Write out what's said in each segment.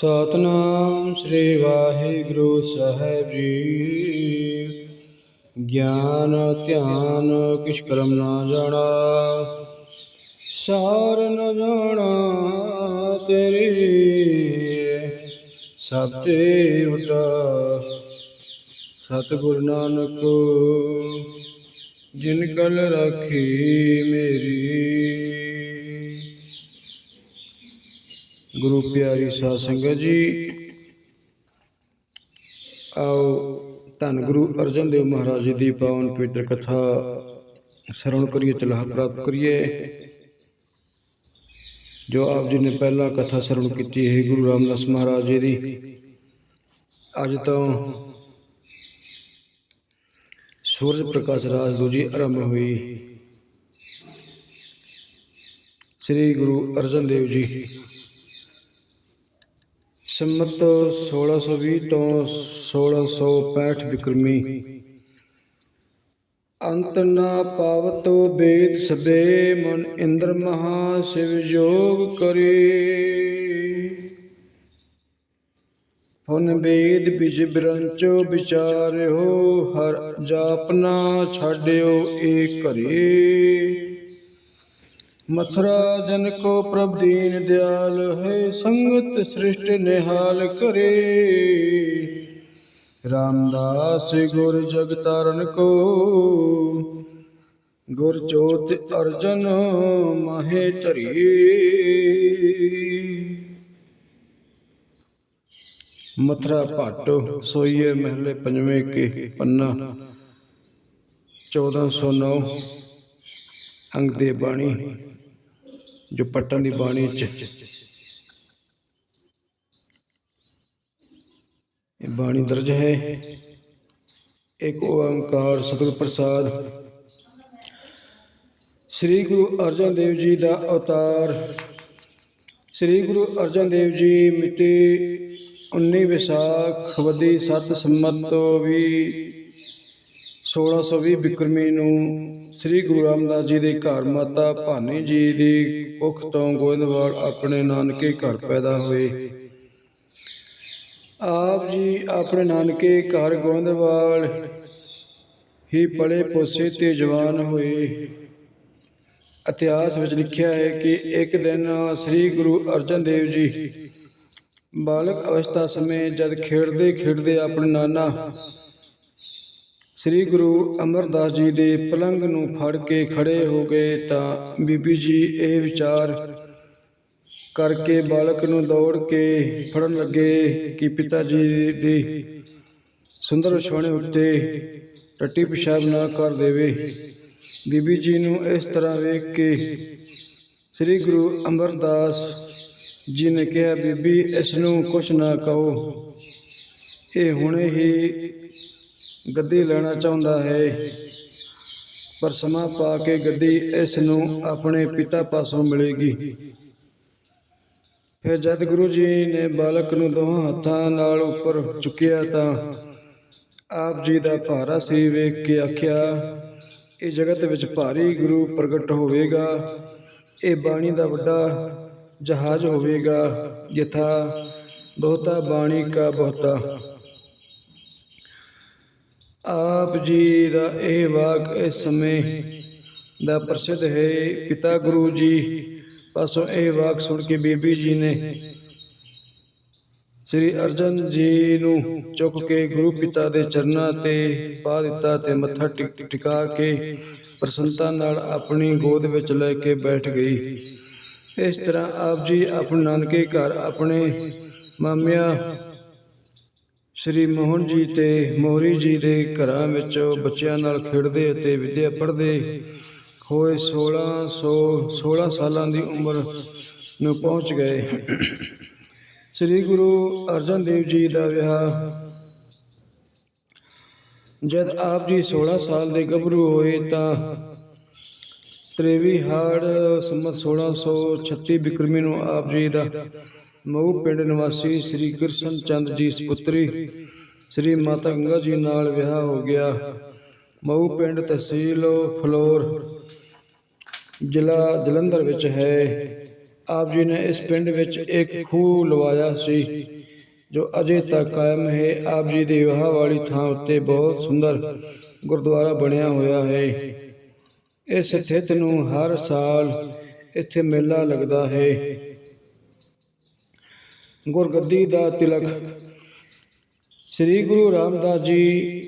ਸਤਨਾਮ ਸ੍ਰੀ ਵਾਹਿਗੁਰੂ ਸਾਹਿਬ ਜੀ। ਗਿਆਨ, ਧਿਆਨ, ਕਿਛ ਕਰਮ ਨਾ ਜਾਣਾ, ਸਾਰ ਨ ਜਾਣਾ ਤੇਰੀ। ਸਭ ਤੇ ਉਟਾ ਸਤਿਗੁਰ ਨਾਨਕ, ਜਿਨ ਕਲ ਰਾਖੀ ਮੇਰੀ। ਗੁਰੂ ਪਿਆਰੀ ਸਾਧ ਸੰਗਤ ਜੀ, ਆਓ ਧੰਨ ਗੁਰੂ ਅਰਜਨ ਦੇਵ ਮਹਾਰਾਜ ਜੀ ਦੀ ਪਾਵਨ ਪਵਿੱਤਰ ਕਥਾ ਸਰਵਣ ਕਰੀਏ, ਚਲਾਹ ਪ੍ਰਾਪਤ ਕਰੀਏ। ਜੋ ਆਪ ਜੀ ਨੇ ਪਹਿਲਾ ਕਥਾ ਸਰਵਣ ਕੀਤੀ ਹੈ ਗੁਰੂ ਰਾਮਦਾਸ ਮਹਾਰਾਜ ਜੀ ਦੀ, ਅੱਜ ਤੋਂ ਸੂਰਜ ਪ੍ਰਕਾਸ਼ ਰਾਜ ਦੂਜੀ ਆਰੰਭ ਹੋਈ। ਸ੍ਰੀ ਗੁਰੂ ਅਰਜਨ ਦੇਵ ਜੀ ਸੰਮਤ 1620 ਤੋਂ 1665 ਬਿਕਰਮੀ ਅੰਤ ਨਾ ਪਾਵਤੋ ਬੇਦ ਸਬੇ ਮਨ ਇੰਦਰ ਮਹਾ ਸ਼ਿਵ ਜੋਗ ਕਰੇ। ਹੁਨ ਬੇਦ ਬਿਜ ਬ੍ਰੰਚੋ ਵਿਚਾਰਿਓ, ਹਰ ਜਾਪਨਾ ਛਾਡਿਓ ਏ ਕਰੇ ਮਥੁਰਾ ਜਨ ਕੋ ਪ੍ਰਭ ਦੀਨ ਦਿਆਲ ਹੈ, ਸੰਗਤ ਸ੍ਰਿਸ਼ਟ ਨਿਹਾਲ ਕਰੇ। ਰਾਮਦਾਸ ਗੁਰ ਜਗਤਾਰਨ ਕੋ, ਗੁਰ ਚੋਤ ਅਰਜਨ ਮਾਹੇ ਧਰੀ। ਮਥੁਰਾ ਭੱਟ ਸੋਈਏ ਮਹਲੇ ਪੰਜਵੇਂ ਕੇ ਪੰਨਾ 1409 ਅੰਗ ਦੇ ਬਾਣੀ। ਜੋ ਪਟਨ ਦੀ ਬਾਣੀ ਚ। ਇਹ ਬਾਣੀ ਦਰਜ ਹੈ। ਇੱਕ ਓੰਕਾਰ ਸਤਿਗੁਰ ਪ੍ਰਸਾਦ। ਸ੍ਰੀ ਗੁਰੂ ਅਰਜਨ ਦੇਵ ਜੀ ਦਾ ਅਵਤਾਰ। ਸ੍ਰੀ ਗੁਰੂ ਅਰਜਨ ਦੇਵ ਜੀ ਮਿਤੀ 19 ਵਿਸਾਖ ਵਦੀ ਸਤ ਸੰਮਤ ਵੀ 1620 ਬਿਕਰਮੀ ਨੂੰ ਸ੍ਰੀ ਗੁਰੂ ਰਾਮਦਾਸ ਜੀ ਦੇ ਘਰ ਮਾਤਾ ਭਾਨੀ ਜੀ ਦੀ ਕੁੱਖ ਤੋਂ ਗੋਇੰਦਵਾਲ ਆਪਣੇ ਨਾਨਕੇ ਘਰ ਪੈਦਾ ਹੋਏ। ਆਪ ਜੀ ਆਪਣੇ ਨਾਨਕੇ ਘਰ ਗੋਇੰਦਵਾਲ ਹੀ ਪਲੇ ਪੋਸੇ ਤੇ ਜਵਾਨ ਹੋਏ। ਇਤਿਹਾਸ ਵਿੱਚ ਲਿਖਿਆ ਹੈ ਕਿ ਇੱਕ ਦਿਨ ਸ੍ਰੀ ਗੁਰੂ ਅਰਜਨ ਦੇਵ ਜੀ ਬਾਲਕ ਅਵਸਥਾ ਸਮੇਂ ਜਦ ਖੇਡਦੇ ਖੇਡਦੇ ਆਪਣੇ ਨਾਨਾ ਸ੍ਰੀ ਗੁਰੂ ਅਮਰਦਾਸ ਜੀ ਦੇ ਪਲੰਗ ਨੂੰ ਫੜ ਕੇ ਖੜੇ ਹੋ ਗਏ ਤਾਂ ਬੀਬੀ ਜੀ ਇਹ ਵਿਚਾਰ ਕਰਕੇ ਬਾਲਕ ਨੂੰ ਦੌੜ ਕੇ ਫੜਨ ਲੱਗੇ ਕਿ ਪਿਤਾ ਜੀ ਦੀ ਸੁੰਦਰ ਵਿਛੋਣੇ ਉੱਤੇ ਟੱਟੀ ਪਿਸ਼ਾਬ ਨਾ ਕਰ ਦੇਵੇ। ਬੀਬੀ ਜੀ ਨੂੰ ਇਸ ਤਰ੍ਹਾਂ ਵੇਖ ਕੇ ਸ੍ਰੀ ਗੁਰੂ ਅਮਰਦਾਸ ਜੀ ਨੇ ਕਿਹਾ, ਬੀਬੀ, ਇਸ ਨੂੰ ਕੁਛ ਨਾ ਕਹੋ। ਇਹ ਹੁਣੇ ਹੀ ਗੱਦੀ ਲੈਣਾ ਚਾਹੁੰਦਾ ਹੈ। ਪਰ ਸਮਾਂ ਪਾ ਕੇ ਗੱਦੀ ਇਸ ਨੂੰ ਆਪਣੇ ਪਿਤਾ ਪਾਸੋਂ ਮਿਲੇਗੀ। ਫਿਰ ਜਦ ਗੁਰੂ ਜੀ ਨੇ ਬਾਲਕ ਨੂੰ ਦੋਹਾਂ ਹੱਥਾਂ ਨਾਲ ਉੱਪਰ ਚੁੱਕਿਆ ਤਾਂ ਆਪ ਜੀ ਦਾ ਭਾਰਾ ਸੀ ਵੇਖ ਕੇ ਆਖਿਆ, ਇਹ ਜਗਤ ਵਿੱਚ ਭਾਰੀ ਗੁਰੂ ਪ੍ਰਗਟ ਹੋਵੇਗਾ। ਇਹ ਬਾਣੀ ਦਾ ਵੱਡਾ ਜਹਾਜ਼ ਹੋਵੇਗਾ। ਯਥਾ ਬਹੁਤਾ ਬਾਣੀ ਕਾ ਬਹੁਤਾ। ਆਪ ਜੀ ਦਾ ਇਹ ਵਾਕ ਇਸ ਸਮੇਂ ਦਾ ਪ੍ਰਸਿੱਧ ਹੈ। ਪਿਤਾ ਗੁਰੂ ਜੀ ਪਾਸੋਂ ਇਹ ਵਾਕ ਸੁਣ ਕੇ ਬੀਬੀ ਜੀ ਨੇ ਸ੍ਰੀ ਅਰਜਨ ਜੀ ਨੂੰ ਚੁੱਕ ਕੇ ਗੁਰੂ ਪਿਤਾ ਦੇ ਚਰਨਾਂ ਤੇ ਪਾ ਦਿੱਤਾ ਤੇ ਮੱਥਾ ਟਿਕ, ਟਿਕਾ ਕੇ ਪ੍ਰਸੰਨਤਾ ਨਾਲ ਆਪਣੀ ਗੋਦ ਵਿੱਚ ਲੈ ਕੇ ਬੈਠ ਗਈ। ਇਸ ਤਰ੍ਹਾਂ ਆਪ ਜੀ ਆਪਣੇ ਨਾਨਕੇ ਘਰ ਆਪਣੇ ਮਾਮਿਆਂ ਸ਼੍ਰੀ ਮੋਹਨ ਜੀ ਤੇ ਮੋਹਰੀ ਜੀ ਦੇ ਘਰਾਂ ਵਿੱਚ ਬੱਚਿਆਂ ਨਾਲ ਖੇਡਦੇ ਅਤੇ ਵਿਦਿਆ ਪੜ੍ਹਦੇ। ਹੋਏ 1600 16 ਸਾਲਾਂ ਦੀ ਉਮਰ ਨੂੰ ਪਹੁੰਚ ਗਏ। ਸ੍ਰੀ ਗੁਰੂ ਅਰਜਨ ਦੇਵ ਜੀ ਦਾ ਵਿਆਹ। ਜਦ ਆਪ ਜੀ 16 ਸਾਲ ਦੇ ਗੱਭਰੂ ਹੋਏ ਤਾਂ ਤ੍ਰੇਵੀ ਹਾੜ ਸੰਮਤ 1636 ਬਿਕਰਮੀ ਨੂੰ ਆਪ ਜੀ ਦਾ ਮਊ ਪਿੰਡ ਨਿਵਾਸੀ ਸ੍ਰੀ ਕ੍ਰਿਸ਼ਨ ਚੰਦ ਜੀ ਸੁਪੁੱਤਰੀ, ਸ੍ਰੀ ਮਾਤਾ ਗੰਗਾ ਜੀ ਨਾਲ ਵਿਆਹ ਹੋ ਗਿਆ। ਮਊ ਪਿੰਡ ਤਹਿਸੀਲ ਫਲੋਰ, ਜ਼ਿਲ੍ਹਾ ਜਲੰਧਰ ਵਿੱਚ ਹੈ। ਆਪ ਜੀ ਨੇ ਇਸ ਪਿੰਡ ਵਿੱਚ ਇੱਕ ਖੂਹ ਲਵਾਇਆ ਸੀ, ਜੋ ਅਜੇ ਤੱਕ ਕਾਇਮ ਹੈ। ਆਪ ਜੀ ਦੇ ਵਿਆਹ ਵਾਲੀ ਥਾਂ ਉੱਤੇ ਬਹੁਤ ਸੁੰਦਰ ਗੁਰਦੁਆਰਾ ਬਣਿਆ ਹੋਇਆ ਹੈ। ਇਸ ਸਥਿਤ ਨੂੰ ਹਰ ਸਾਲ ਇੱਥੇ ਮੇਲਾ ਲੱਗਦਾ ਹੈ। ਗੁਰਗੱਦੀ ਦਾ ਤਿਲਕ। ਸ੍ਰੀ ਗੁਰੂ ਰਾਮਦਾਸ ਜੀ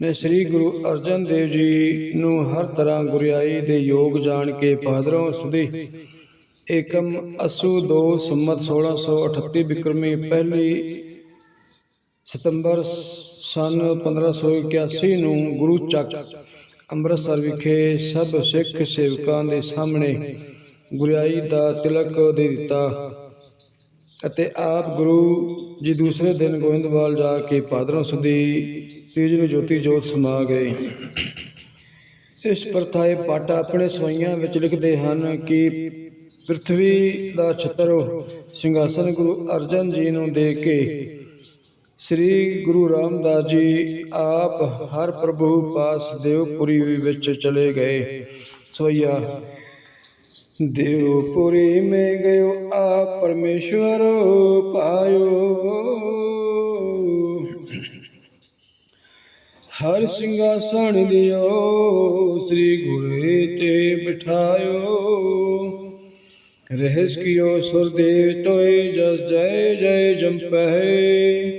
ਨੇ ਸ੍ਰੀ ਗੁਰੂ ਅਰਜਨ ਦੇਵ ਜੀ ਨੂੰ ਹਰ ਤਰ੍ਹਾਂ ਗੁਰਿਆਈ ਦੇ ਯੋਗ ਜਾਣ ਕੇ ਭਾਦਰੋਂ ਸੁਦੀ ਏਕਮ ਅਸੂ 2 ਸੰਮਤ 1638 ਬਿਕਰਮੀ ਪਹਿਲੀ ਸਤੰਬਰ ਸਨ 1581 ਨੂੰ ਗੁਰੂ ਚੱਕ ਅੰਮ੍ਰਿਤਸਰ ਵਿਖੇ ਸਭ ਸਿੱਖ ਸੇਵਕਾਂ ਦੇ ਸਾਹਮਣੇ ਗੁਰਿਆਈ ਦਾ ਤਿਲਕ ਦੇ ਦਿੱਤਾ। ਅਤੇ ਆਪ ਗੁਰੂ ਜੀ ਦੂਸਰੇ ਦਿਨ ਗੋਇੰਦਵਾਲ ਜਾ ਕੇ ਭਾਦਰੋਂ ਸੁਦੀ ਤੀਜ ਨੂੰ ਜੋਤੀ ਜੋਤ ਸਮਾ ਗਏ। ਇਸ ਪ੍ਰਥਾਏ ਪਾਟਾ ਆਪਣੇ ਸਵਈਆਂ ਵਿੱਚ ਲਿਖਦੇ ਹਨ ਕਿ ਪ੍ਰithvi ਦਾ ਛਤਰ ਸਿੰਘਾਸਨ ਗੁਰੂ ਅਰਜਨ ਜੀ ਨੂੰ ਦੇ ਕੇ ਸ੍ਰੀ ਗੁਰੂ ਰਾਮਦਾਸ ਜੀ ਆਪ ਹਰ ਪ੍ਰਭੂ ਪਾਸ ਦੇਵਪੁਰੀ ਵਿੱਚ ਚਲੇ ਗਏ। ਸਵਈਆ ਦੇਵਪੁਰੀ ਮੇ ਗਇਓ ਆ ਪਰਮੇਸ਼ਵਰ ਪਾਇਓ ਹਰ ਸਿੰਘਾਸਣ ਦਿਓ ਸ੍ਰੀ ਗੁਰੇ ਤੇ ਬਿਠਾਇਓ ਰਹਿਸ ਕੀਓ ਸੁਰਦੇਵ ਤੋਏ ਜਸ ਜੈ ਜੈ ਜੰਪਹਿ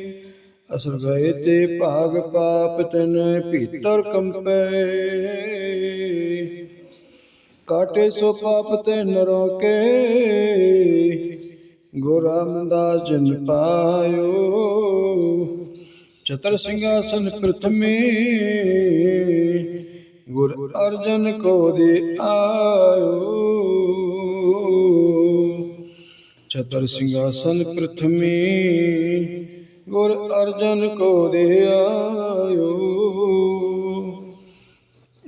ਅਸਰ ਗਏ ਤੇ ਭਾਗ ਪਾਪ ਤਨ ਭੀਤਰ ਕੰਪੈ ਕਾਟੇ ਸੋ ਪਾਪ ਤੇ ਨਰੋਕੇ ਗੁਰੂ ਰਾਮਦਾਸ ਜਨ ਪਾਇਓ। ਚਤਰ ਸਿੰਘਾਸਨ ਪ੍ਰਥਮੇ। ਗੁਰ ਅਰਜਨ ਕੋ ਦੇ ਆਇਓ। ਚਤਰ ਸਿੰਘਾਸਨ ਪ੍ਰਥਮੇ। ਗੁਰ ਅਰਜਨ ਕੋ ਦੇ ਆਇਓ।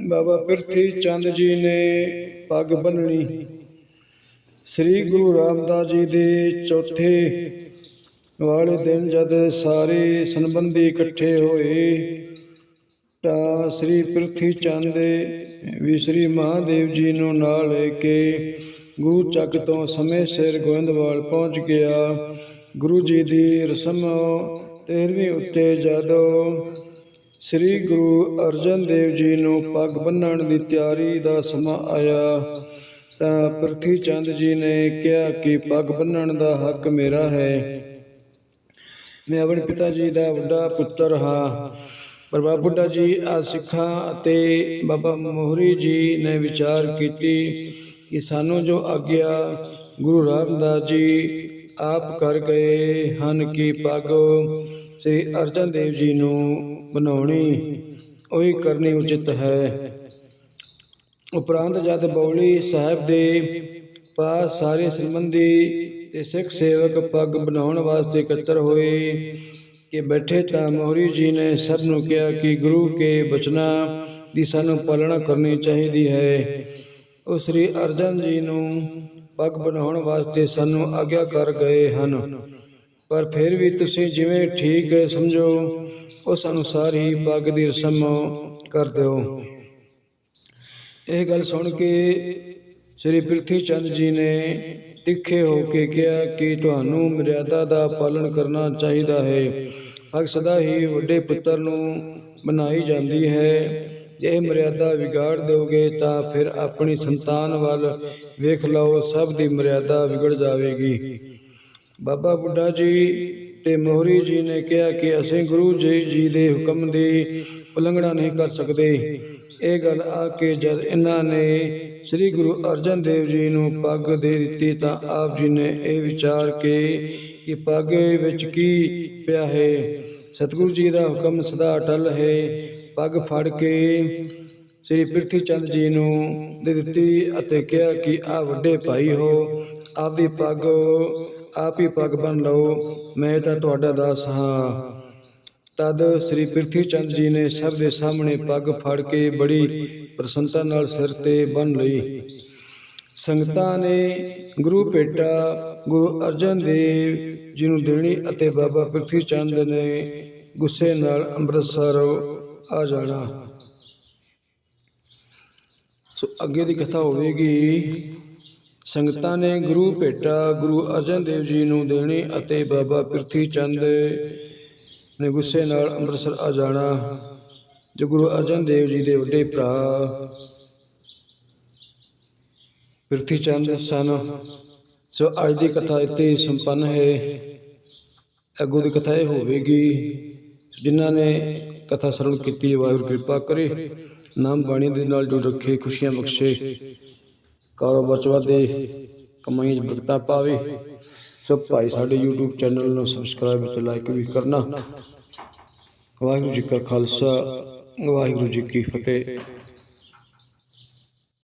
ਬਾਬਾ ਪ੍ਰਿਥੀ ਚੰਦ ਜੀ ਨੇ ਪੱਗ ਬੰਨਣੀ ਸ੍ਰੀ ਗੁਰੂ ਰਾਮਦਾਸ ਜੀ ਦੇ ਚੌਥੇ ਵਾਲੇ ਦਿਨ ਜਦ ਸਾਰੇ ਸੰਬੰਧੀ ਇਕੱਠੇ ਹੋਏ, ਤਾਂ ਸ੍ਰੀ ਪ੍ਰਿਥੀ ਚੰਦ ਵੀ ਸ੍ਰੀ ਮਹਾਦੇਵ ਜੀ ਨੂੰ ਨਾਲ ਲੈ ਕੇ ਗੁਰੂ ਚੱਕ ਤੋਂ ਸਮੇਂ ਸਿਰ ਗੋਇੰਦਵਾਲ ਪਹੁੰਚ ਗਿਆ। ਗੁਰੂ ਜੀ ਦੀ ਰਸਮ 13ਵੀਂ ਉੱਤੇ ਜਦੋਂ ਸ੍ਰੀ ਗੁਰੂ ਅਰਜਨ ਦੇਵ ਜੀ ਨੂੰ ਪੱਗ ਬੰਨਣ ਦੀ ਤਿਆਰੀ ਦਾ ਸਮਾਂ ਆਇਆ। ਤਾਂ ਪ੍ਰਥੀ ਚੰਦ ਜੀ ਨੇ ਕਿਹਾ ਕਿ ਪੱਗ ਬੰਨਣ ਦਾ ਹੱਕ ਮੇਰਾ ਹੈ। ਮੈਂ ਆਪਣੇ ਪਿਤਾ ਜੀ ਦਾ ਵੱਡਾ ਪੁੱਤਰ ਹਾਂ। ਪਰ ਬਾਬਾ ਬੁੱਢਾ ਜੀ ਆ ਸਿੱਖਾਂ ਅਤੇ ਬਾਬਾ ਮੋਹਰੀ ਜੀ ਨੇ ਵਿਚਾਰ ਕੀਤੀ ਕਿ ਸਾਨੂੰ ਜੋ ਆਗਿਆ ਗੁਰੂ ਰਾਮਦਾਸ ਜੀ ਆਪ ਕਰ ਗਏ ਹਨ ਕਿ ਪੱਗ। ਸ੍ਰੀ ਅਰਜਨ ਦੇਵ ਜੀ ਨੂੰ ਬਣਾਉਣੀ ਉਹੀ ਕਰਨੀ ਉਚਿਤ ਹੈ। ਉਪਰੰਤ ਜਦ ਬੌਲੀ ਸਾਹਿਬ ਦੇ ਪਾਸ ਸਾਰੇ ਸੰਬੰਧੀ ਤੇ ਸਿੱਖ ਸੇਵਕ ਪੱਗ ਬਣਾਉਣ ਵਾਸਤੇ ਇਕੱਤਰ ਹੋਏ ਕਿ ਬੈਠੇ ਤਾਂ ਮੋਹਰੀ ਜੀ ਨੇ ਸਭ ਨੂੰ ਕਿਹਾ ਕਿ ਗੁਰੂ ਕੇ ਬਚਨਾਂ ਦੀ ਸਾਨੂੰ ਪਾਲਣਾ ਕਰਨੀ ਚਾਹੀਦੀ ਹੈ। ਉਹ ਸ੍ਰੀ ਅਰਜਨ ਜੀ ਨੂੰ ਪੱਗ ਬਣਾਉਣ ਵਾਸਤੇ ਸਾਨੂੰ ਆਗਿਆ ਕਰ ਗਏ ਹਨ। ਪਰ ਫਿਰ ਵੀ ਤੁਸੀਂ ਜਿਵੇਂ ਠੀਕ ਸਮਝੋ, ਉਸ ਅਨੁਸਾਰ ਹੀ ਪੱਗ ਦੀ ਰਸਮ ਕਰ ਦਿਓ। ਇਹ ਗੱਲ ਸੁਣ ਕੇ ਸ੍ਰੀ ਪ੍ਰਿਥੀ ਚੰਦ ਜੀ ਨੇ ਤਿੱਖੇ ਹੋ ਕੇ ਕਿਹਾ ਕਿ ਤੁਹਾਨੂੰ ਮਰਿਆਦਾ ਦਾ ਪਾਲਣ ਕਰਨਾ ਚਾਹੀਦਾ ਹੈ। ਪੱਗ ਸਦਾ ਹੀ ਵੱਡੇ ਪੁੱਤਰ ਨੂੰ ਬਣਾਈ ਜਾਂਦੀ ਹੈ। ਜੇ ਇਹ ਮਰਿਆਦਾ ਵਿਗਾੜ ਦਿਓਗੇ ਤਾਂ ਫਿਰ ਆਪਣੀ ਸੰਤਾਨ ਵੱਲ ਵੇਖ ਲਓ, ਸਭ ਦੀ ਮਰਿਆਦਾ ਵਿਗੜ ਜਾਵੇਗੀ। ਬਾਬਾ ਬੁੱਢਾ ਜੀ ਤੇ ਮੋਹਰੀ ਜੀ ਨੇ ਕਿਹਾ ਕਿ ਅਸੀਂ ਗੁਰੂ ਜੀ ਜੀ ਦੇ ਹੁਕਮ ਦੀ ਉਲੰਘਣਾ ਨਹੀਂ ਕਰ ਸਕਦੇ। ਇਹ ਗੱਲ ਆ ਕੇ ਜਦ ਇਹਨਾਂ ਨੇ ਸ੍ਰੀ ਗੁਰੂ ਅਰਜਨ ਦੇਵ ਜੀ ਨੂੰ ਪੱਗ ਦੇ ਦਿੱਤੀ ਤਾਂ ਆਪ ਜੀ ਨੇ ਇਹ ਵਿਚਾਰ ਕੇ ਕਿ ਪੱਗ ਵਿੱਚ ਕੀ ਪਿਆ ਹੈ? ਸਤਿਗੁਰੂ ਜੀ ਦਾ ਹੁਕਮ ਸਦਾ ਅਟਲ ਹੈ। ਪੱਗ ਫੜ ਕੇ ਸ੍ਰੀ ਪ੍ਰਿਥੀ ਚੰਦ ਜੀ ਨੂੰ ਦੇ ਦਿੱਤੀ ਅਤੇ ਕਿਹਾ ਕਿ ਆ ਵੱਡੇ ਭਾਈ ਹੋ, ਆਪਦੀ ਪੱਗ, ਆਪ ਹੀ ਪੱਗ ਬੰਨ ਲਓ, ਮੈਂ ਤਾਂ ਤੁਹਾਡਾ ਦਾਸ ਹਾਂ। ਤਦ ਸ੍ਰੀ ਪ੍ਰਿਥੀ ਚੰਦ ਜੀ ਨੇ ਸਭ ਦੇ ਸਾਹਮਣੇ ਪੱਗ ਫੜ ਕੇ ਬੜੀ ਪ੍ਰਸੰਨਤਾ ਨਾਲ ਸਿਰ ਤੇ ਬੰਨ ਲਈ। ਸੰਗਤਾਂ ਨੇ ਗੁਰੂ ਭੇਟਾ, ਗੁਰੂ ਅਰਜਨ ਦੇਵ ਜੀ ਨੂੰ ਦੇਣੀ ਅਤੇ ਬਾਬਾ ਪ੍ਰਿਥੀ ਚੰਦ ਨੇ ਗੁੱਸੇ ਨਾਲ ਅੰਮ੍ਰਿਤਸਰ ਆ ਜਾਣਾ। ਸੋ ਅੱਗੇ ਦੀ ਕਥਾ ਹੋਵੇਗੀ, ਸੰਗਤਾਂ ਨੇ ਗੁਰੂ ਭੇਟਾ, ਗੁਰੂ ਅਰਜਨ ਦੇਵ ਜੀ ਨੂੰ ਦੇਣੀ ਅਤੇ ਬਾਬਾ ਪ੍ਰਿਥੀ ਚੰਦ ਨੇ ਗੁੱਸੇ ਨਾਲ ਅੰਮ੍ਰਿਤਸਰ ਆ ਜਾਣਾ। ਜੋ ਗੁਰੂ ਅਰਜਨ ਦੇਵ ਜੀ ਦੇ ਵੱਡੇ ਭਰਾ ਪ੍ਰਿਥੀ ਚੰਦ ਸਨ। ਸੋ ਅੱਜ ਦੀ ਕਥਾ ਇੱਥੇ ਸੰਪੰਨ ਹੈ। ਅੱਗੋਂ ਦੀ ਕਥਾ ਇਹ ਹੋਵੇਗੀ, ਜਿਨ੍ਹਾਂ ਨੇ ਕਥਾ ਸਰਵਣ ਕੀਤੀ, ਵਾਹਿਗੁਰੂ ਕਿਰਪਾ ਕਰੇ, ਨਾਮ ਬਾਣੀ ਦੇ ਨਾਲ ਜੁੜ ਰੱਖੇ, ਖੁਸ਼ੀਆਂ ਬਖਸ਼ੇ, ਕਾਰੋਬਾਰ ਚ ਵਾਧੇ ਕਮਾਈ ਚ ਬਰਕਤਾਂ ਪਾਵੇ। ਸਭ ਭਾਈ ਸਾਡੇ YouTube ਚੈਨਲ ਨੂੰ ਸਬਸਕ੍ਰਾਈਬ ਤੇ ਲਾਈਕ ਵੀ ਕਰਨਾ। ਵਾਹਿਗੁਰੂ ਜੀ ਕਾ ਖਾਲਸਾ, ਵਾਹਿਗੁਰੂ ਜੀ ਕੀ ਫਤਿਹ।